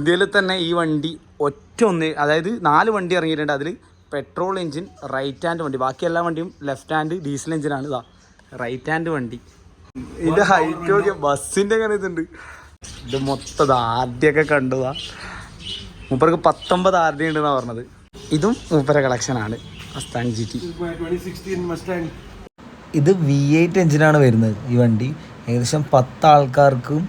ഇന്ത്യയിൽ തന്നെ ഈ വണ്ടി ഒറ്റ ഒന്ന് അതായത് നാല് വണ്ടി ഇറങ്ങിയിട്ടുണ്ട്. അതിൽ പെട്രോൾ എഞ്ചിൻ റൈറ്റ് ഹാൻഡ് വണ്ടി. ബാക്കി എല്ലാ വണ്ടിയും ലെഫ്റ്റ് ഹാൻഡ് ഡീസൽ എഞ്ചിനാണ് ഇതാ റൈറ്റ് ഹാൻഡ് വണ്ടി. ഇതിന്റെ ഹൈറ്റ് നോക്കിയ ബസ്സിന്റെ അങ്ങനെ ഇതുണ്ട് ഇത് മൊത്തം ഇത് ആദ്യമൊക്കെ കണ്ടതാ. മൂപ്പർക്ക് പത്തൊമ്പത് ആർ ഡി ഉണ്ടെന്നാണ് പറഞ്ഞത്. ഇതും മൂപ്പര കളക്ഷനാണ് ആണ്. G T This is my 2016 Mustang. ഇത് വി എയ്റ്റ് എഞ്ചിനാണ് വരുന്നത് ഈ വണ്ടി. ഏകദേശം പത്ത് ആൾക്കാർക്കും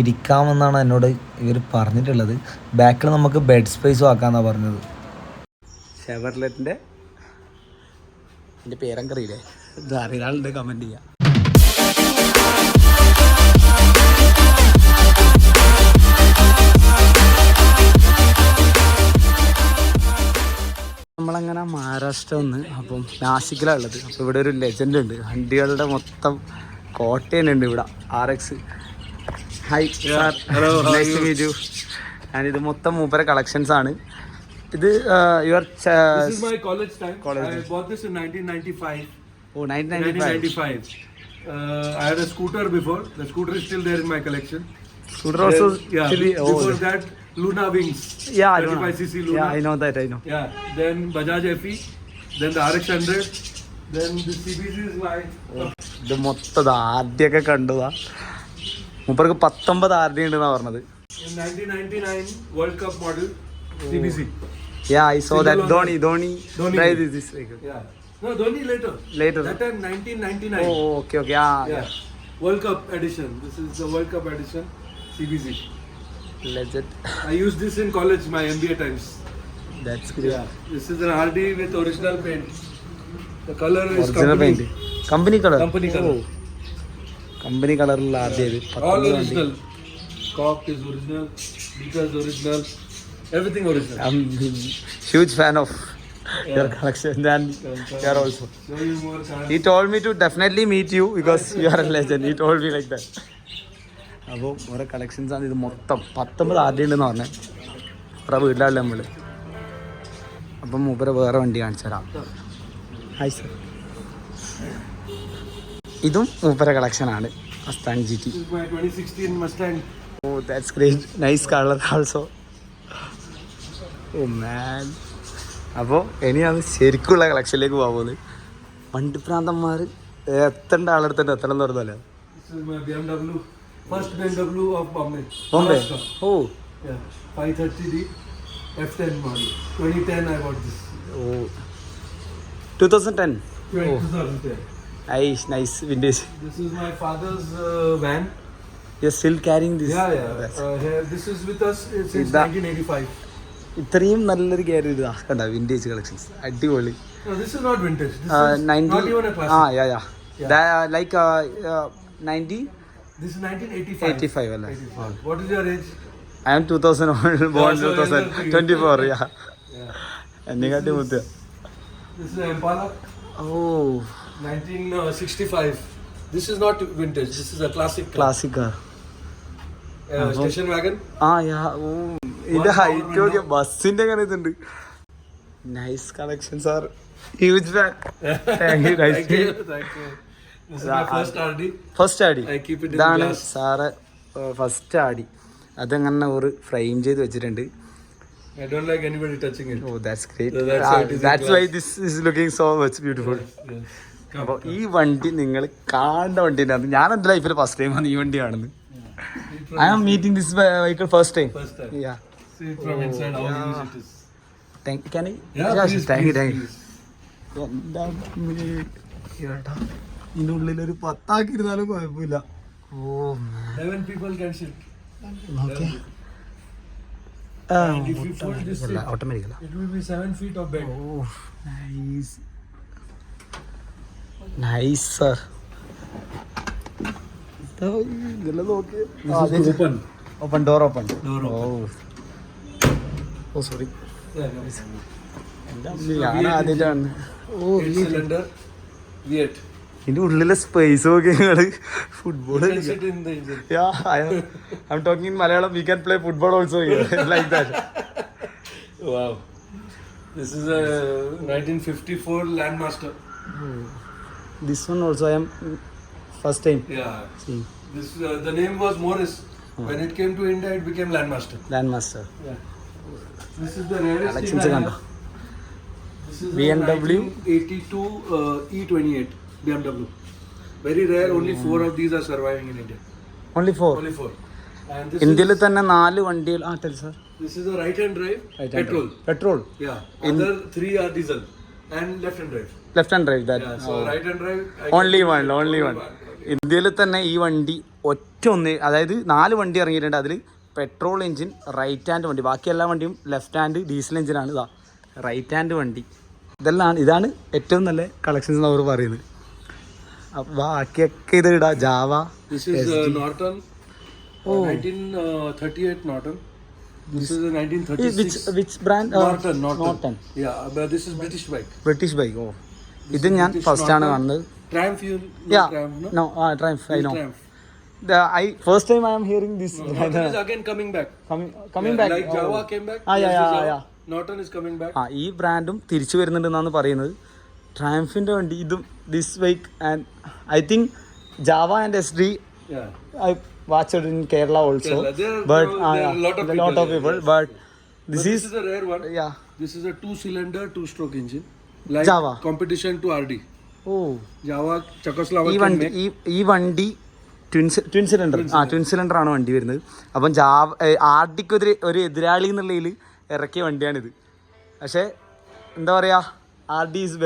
ഇരിക്കാമെന്നാണ് എന്നോട് ഇവർ പറഞ്ഞിട്ടുള്ളത് ബാക്കിൽ നമുക്ക് ബെഡ് സ്പേസും ആക്കാമെന്നാണ് പറഞ്ഞത്. ഷെവർലെറ്റിന്റെ എന്റെ പേരങ്കറിയില്ലേ ഇത് അറിയാളുണ്ട് കമന്റ് ചെയ്യാം. നമ്മളങ്ങനെ മഹാരാഷ്ട്ര ഒന്ന് അപ്പം നാസിക്കിലാണ് ഉള്ളത്. അപ്പോൾ ഇവിടെ ഒരു ലെജൻഡ് ഉണ്ട്. വണ്ടികളുടെ മൊത്തം കോട്ടയുണ്ട് ഇവിടെ R X hi sir nice to meet you ഞാനിത് മൊത്തം മൂപ്പര കളക്ഷൻസ് ആണ് ഇത് your This is my college time. College I bought this in 1995. Oh nineteen 1995. Uh, I had a scooter before. The scooter is still there in my collection. Scooter also Then- yeah. actually oh Before that, Luna Wings. yeah I know 35cc Luna. yeah I know that I know Yeah. Then Bajaj FE. Then the RX 100. Then the CBC is my. ഇത് മൊത്തം ഇത് ആദ്യമൊക്കെ കണ്ടതാ മൂപ്പർക്ക് പത്തൊമ്പത് R D ഉണ്ടെന്നാ പറഞ്ഞത് In 1999 World Cup model CBC. Yeah I saw that. Dhoni Dhoni. Drive this this Yeah. No, Dhoni later. Later. That time 1999. Oh okay okay ah Yeah. World Cup edition. This is the World Cup edition. CBC. Legend I used this in college, my MBA times. That's Yeah. This is an RD with original paint. The color is company. Paint company colour Company colour. Company കളറിലുള്ള ആദ്യം huge fan of your collection and you are also Show you more cars. He told me to definitely meet you because you are a legend. He told me like that. അപ്പോൾ ഓരോ collections ആണ് ഇത് മൊത്തം പത്തൊമ്പത് ആദ്യം ഉണ്ടെന്ന് പറഞ്ഞത് വേറെ വീട്ടിലാണ് നമ്മൾ അപ്പം മൂപ്പര വേറെ വണ്ടി കാണിച്ചു തരാം ഹായ് സർ ഇതും മൂപ്പര കളക്ഷനാണ് Aslan G T This is my 2016 Mustang. Oh that's great nice colour also oh man അപ്പോൾ ഇനിയാണ് ശരിക്കുള്ള കളക്ഷനിലേക്ക് പോകുന്നത് വണ്ടിപ്രാന്തന്മാർ എത്തേണ്ട ആളെടുത്തിട്ട് എത്തണം എന്ന് പറഞ്ഞല്ലേ Bombay oh Yeah. 530D. F10 model. 2010 I bought this. Oh two thousand ten 2010. nice vintage. This is my father's uh, van. You're still carrying this? Yeah, yeah. Uh, here, this is with us uh, since Ida. 1985. ഇത്രയും നല്ലൊരു കാര്യം ഇതാ കണ്ട vintage collections അടിപൊളി No, this is not vintage. This is not even a classic. Ah yeah yeah like ninety This is 1985. Eighty five അല്ലേ 85. What is your age? I am two thousand born so two thousand elder to you. Twenty four yeah Yeah. എന്നെക്കാട്ടി മുത്ത This is Impala. Oh 1965. This is not vintage. This is a classic. car. Classic Uh, station wagon. ആ യാ ഓ ഇത് height നോക്കിയ ബസ്സിന്റെ അങ്ങനെ ഇതുണ്ട് nice collections are huge fan thank you Thank you. Thank you. This is my first RD. First Audi I keep it in ഇതാണ് glass. Sir first Audi അതങ്ങനെ ഒരു frame ചെയ്ത് വെച്ചിട്ടുണ്ട് I don't like anybody touching it. Oh that's great So that's why it is in that's why glass. This is looking so much beautiful Yes. അപ്പോൾ ഈ വണ്ടി നിങ്ങൾ കാണേണ്ട വണ്ടി തന്നെയാണ് ഞാൻ എന്റെ ലൈഫിൽ ഫസ്റ്റ് ടൈം ആണ് ഈ വണ്ടി കാണുന്നത് I am meeting this vehicle first time. Yeah. Thank can thank thank എന്താ ഒരു പത്താക്കി ഇരുന്നാലും കുഴപ്പമില്ല. Oh Eleven people can sit. നോക്കേ And if you fold this അല്ല seat, ഓട്ടോമാറ്റിക് അല്ല. it will be seven feet of bed. Oh nice nice sir. Open door open Door oh sorry ഞാൻ ആദ്യമായിട്ടാണ് ഓ Eight cylinder V8. ഇതിന്റെ ഉള്ളിലെ space നോക്കി നിങ്ങൾ football I talking in Malayalam. We can play football also here, like that. Wow. This is a 1954 Landmaster. This one also I am first time Yeah. seeing. This uh, the name was Morris. When it came to India, it became Landmaster. Landmaster. Yeah. This is the rarest thing collections I കണ്ടോ have. This is BMW. 1982 uh, E28 BMW. Very rare. Only four of these are surviving in India. Only four. Only four. And this ഇന്ത്യയിൽ is തന്നെ നാല് വണ്ടികൾ ആ tell sir this is a right hand drive petrol. Petrol Yeah. Other three are diesel and left hand drive. Left hand drive. That only one only one ഇന്ത്യയിൽ തന്നെ ഈ വണ്ടി ഒറ്റ ഒന്ന് അതായത് നാല് വണ്ടി ഇറങ്ങിയിട്ടുണ്ട് അതിൽ പെട്രോൾ എഞ്ചിൻ റൈറ്റ് ഹാൻഡ് വണ്ടി ബാക്കി എല്ലാ വണ്ടിയും ലെഫ്റ്റ് ഹാൻഡ് ഡീസൽ എഞ്ചിനാണ് ഇതാ റൈറ്റ് ഹാൻഡ് വണ്ടി ഇതെല്ലാം ഇതാണ് ഏറ്റവും നല്ല കളക്ഷൻസ് എന്ന് അവർ പറയുന്നത് ബാക്കിയൊക്കെ ഇത് ഇടാ Jawa This is Norton. 1938 Norton. This is a 1936 Which, which brand Norton. Norton. Norton Yeah, but this is British bike. British bike ഓ ഇത് ഞാൻ ഫസ്റ്റ് ആണ് കാണുന്നത് നോ ആ I know I first time I am hearing this ഈ ബ്രാൻഡും തിരിച്ചു വരുന്നുണ്ട് എന്നാണ് പറയുന്നത്. ട്രയംഫിന്റെ വേണ്ടി ഇതും this bike and I think Java and S D I watch in Kerala also but lot of people but this is this is a two cylinder to stroke engine Like Java. competition to RD. Oh. Java, ഈ Czechoslovakia വണ്ടി make. ഈ ഈ വണ്ടി twin twin cylinder ah twin cylinder ആണ് വണ്ടി വരുന്നത്. അപ്പം Java R ഒരു ഒരു എതിരാളി എന്നുള്ളതിൽ ഇറക്കിയ വണ്ടിയാണിത്. പക്ഷേ എന്താ പറയുക R D is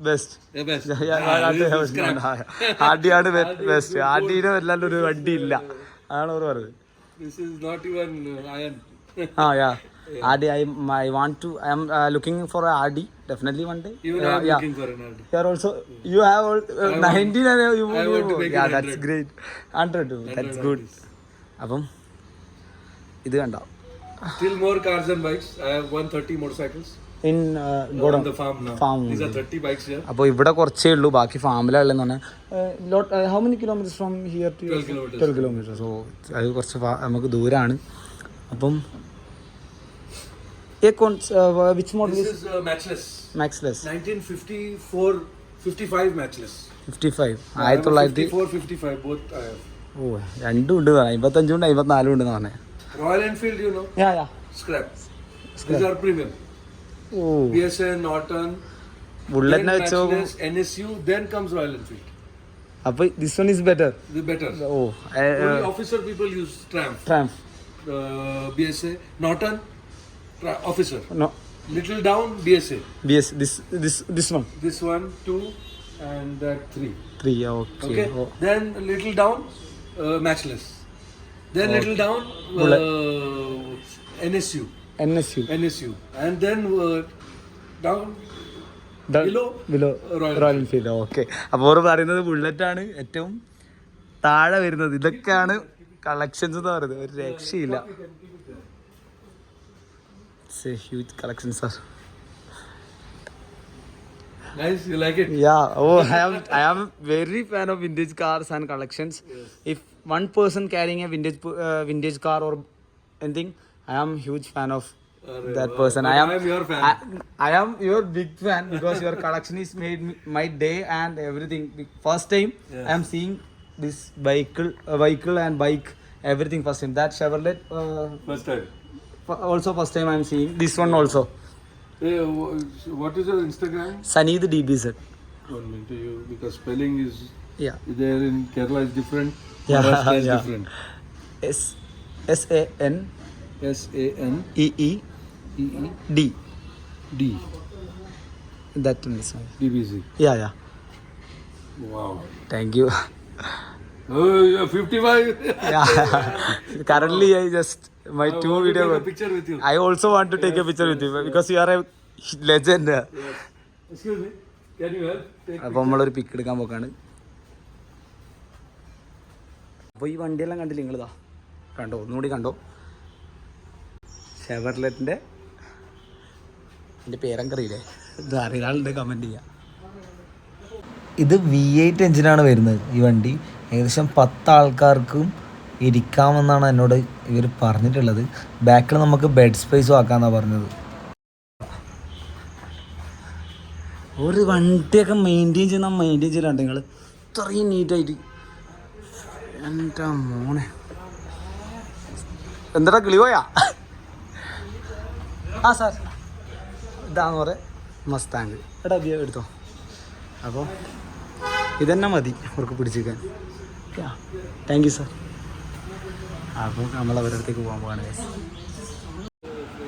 best The best. R D ആണ് ബെസ്റ്റ് ആർ ഡിയുടെ വല്ലാണ്ട് ഒരു വണ്ടി ഇല്ല അതാണ് അവർ പറഞ്ഞത് This is not even uh, iron. Ah yeah R D I want to, to I looking for for R D definitely one day Even I am yeah looking for an RD. You are also you have all- uh, 19 and you, I you want to make yeah that's great 100 that's good അപ്പം ഇത് കണ്ടോ Still more cars and bikes. I have 130 motorcycles in on the farm now. Farm. These are 30 bikes here. അപ്പോൾ ഇവിടെ കുറച്ചേ ഉള്ളൂ ബാക്കി ഫാമിലുള്ളതെന്ന് പറഞ്ഞാൽ lot how many kilometres from here to 12 kilometers. Twelve kilometre so അത് കുറച്ച് ഫാ- നമുക്ക് ദൂരമാണ് അപ്പം which model This is uh, matchless. Matchless 1954, 55 matchless. Fifty five I have ആയിരത്തി തൊള്ളായിരത്തി 54, 55, both I have. ഓ രണ്ടും ഉണ്ട് അമ്പത്തഞ്ചും ഉണ്ട് അമ്പത്തിനാലും ഉണ്ട് Royal Enfield, you know, yeah yeah scrap. These are premium. Oh BSA, Norton, then ബുള്ളറ്റിനെ വെച്ച് നോക്കും matchless, NSU, then comes Royal Enfield. അപ്പൊ this one is better The better. Oh Only officer people use Triumph. Triumph Uh, BSA, Norton, officer. No. Little down, BSA. BSA, this, this, this one. This one, two, and uh, three. Three. yeah, Okay. oh. Then a little down, uh, matchless. Then little down, uh, NSU, NSU. NSU, and then uh, down below below Royal Royal Enfield okay അപ്പോൾ പറയുന്നത് bullet ആണ് ഏറ്റവും താഴെ വരുന്നത് ഇതൊക്കെയാണ് collections എന്ന് പറയുന്നത് ഒരു രക്ഷയില്ല It's a huge collection, sir. Nice, you like it? Yeah. Oh, I am. I am very fan of vintage cars and collections. Yes. If one person carrying a vintage uh, vintage car or anything, I am huge fan of that wow. person. I am, I am your fan. I, I, am your big fan because your collection is made my day and everything. First time yes. I am seeing this vehicle, uh, vehicle and bike, everything first time. That Chevrolet. Uh, time also first time I am seeing this one also. Hey, what is your Instagram? Saneed DBZ. One minute, you because spelling is Yeah. there in Kerala is different. Yeah, Maharashtra is yeah. different. S S A N S A N E E E E D. D That one is fine. D B Z. Yeah, yeah. Wow. Thank you. Oh, 55. yeah. Currently, I just my I two video. take a picture with you. I also want to take a picture with you because you are a legend. Yes. Excuse me. Can you help? Take അപ്പോൾ നമ്മളൊരു പിക്ക് എടുക്കാൻ പോക്കാണ് അപ്പോൾ ഈ വണ്ടിയെല്ലാം കണ്ടില്ല നിങ്ങളിതാ കണ്ടോ ഒന്നുകൂടി കണ്ടോ ഷെവർലെറ്റിന്റെ എന്റെ പേരങ്കറിയില്ലേ ഇത് ആളുണ്ട് കമന്റ് ചെയ്യാം ഇത് വി എയ്റ്റ് എഞ്ചിനാണ് വരുന്നത് ഈ വണ്ടി ഏകദേശം പത്ത് ആൾക്കാർക്കും ഇരിക്കാമെന്നാണ് എന്നോട് ഇവർ പറഞ്ഞിട്ടുള്ളത്. ബാക്കിൽ നമുക്ക് ബെഡ് സ്പേസും ആക്കാമെന്നാണ് പറഞ്ഞത്. ഒരു വണ്ടിയൊക്കെ മെയിന്റെയിൻ ചെയ്യുന്ന മെയിന്റെയിൻ ചെയ്യലുണ്ട് നിങ്ങൾ ഇത്രയും നീറ്റായിട്ട് എന്റെ മോനെ. എന്താ കിളിവോയാ ആ സാർ ഇതാന്ന് പറയാ മസ്താങ്ക് എടാ ബിയ എടുത്തോ. അപ്പോൾ ഇതന്നെ മതി അവർക്ക് പിടിച്ചിരിക്കാൻ. താങ്ക് യു സാർ അപ്പോൾ നമ്മൾ അവരുടെ അടുത്തേക്ക് പോകാൻ പോവാണ്.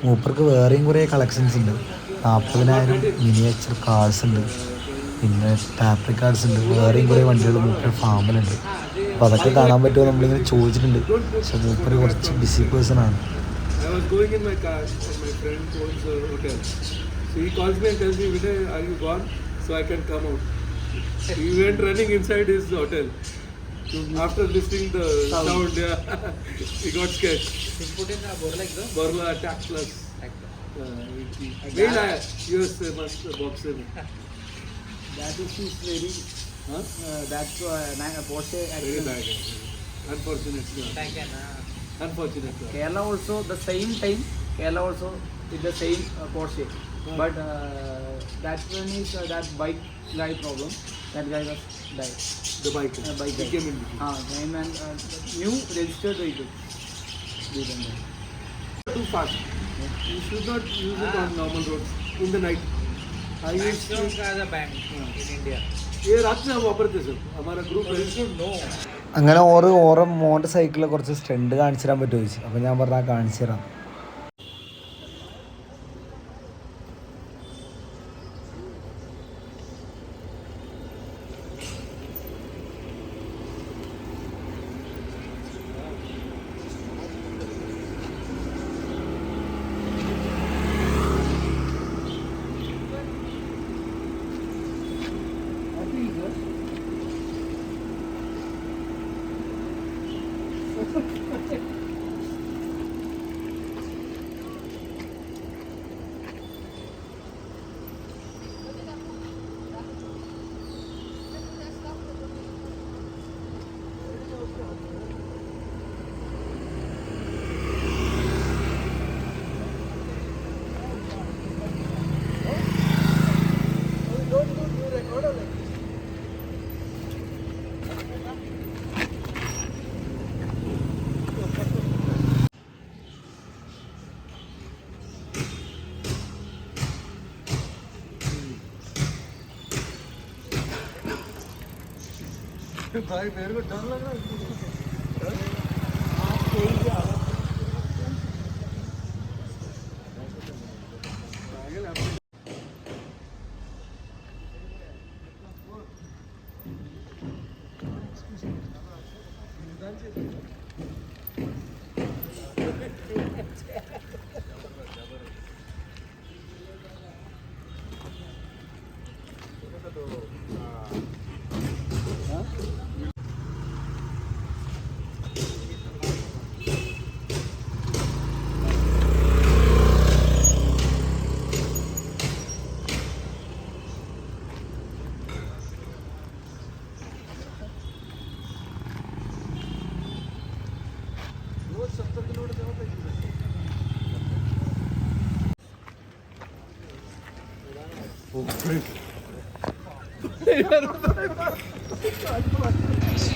മൂപ്പർക്ക് വേറെയും കുറേ കളക്ഷൻസ് ഉണ്ട് നാൽപ്പതിനായിരം മിനിയേച്ചർ കാർസ് ഉണ്ട് പിന്നെ ടാപ്രി കാർസ് ഉണ്ട് വേറെയും കുറേ വണ്ടികൾ മൂപ്പർ ഫാമിലുണ്ട് അപ്പോൾ അതൊക്കെ കാണാൻ പറ്റുമോ നമ്മളിങ്ങനെ ചോദിച്ചിട്ടുണ്ട് പക്ഷെ മൂപ്പർ കുറച്ച് ബിസി പേഴ്സൺ ആണ് I was going in my car and my friend owns a hotel. So he calls me and tells me, Vinay, are you gone? So I can come out. He went running inside his hotel. After listening the sound, yeah, he got scared. Borla attack plus. Uh, Main uh, US uh, uh, boxer. That is is very Huh? uh, that's uh, Porsche Very bad. Unfortunate. Unfortunate. Kerala also the same time Kerala also is the same uh, Porsche but uh, that one is uh, that bike guy problem that guy was died The bike. Uh, bike He guy. came in between. ah name and uh, new registered vehicle Did and that. too fast. You should not use it on normal roads in the night. I used to. ये रात में हम वापरते sir हमारा group है അങ്ങനെ ഓറ് ഓരോ മോട്ടർ സൈക്കിളിൽ കുറച്ച് സ്റ്റണ്ട് കാണിച്ചു തരാൻ പറ്റുമോ ചോദിച്ചു അപ്പോൾ ഞാൻ പറഞ്ഞാൽ കാണിച്ചു തരാം भाई मेरे को डर लग रहा है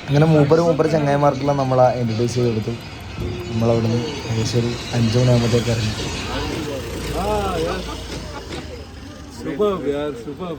അങ്ങനെ മൂപ്പര് മൂപ്പര് ചങ്ങായിമാർക്കെല്ലാം നമ്മളെ എന്റർടൈസ് ചെയ്ത് കൊടുത്തു. നമ്മളവിടുന്ന് ഏകദേശം ഒരു അഞ്ചു മണിയാകുമ്പോഴത്തേക്ക് ഇറങ്ങി. Super super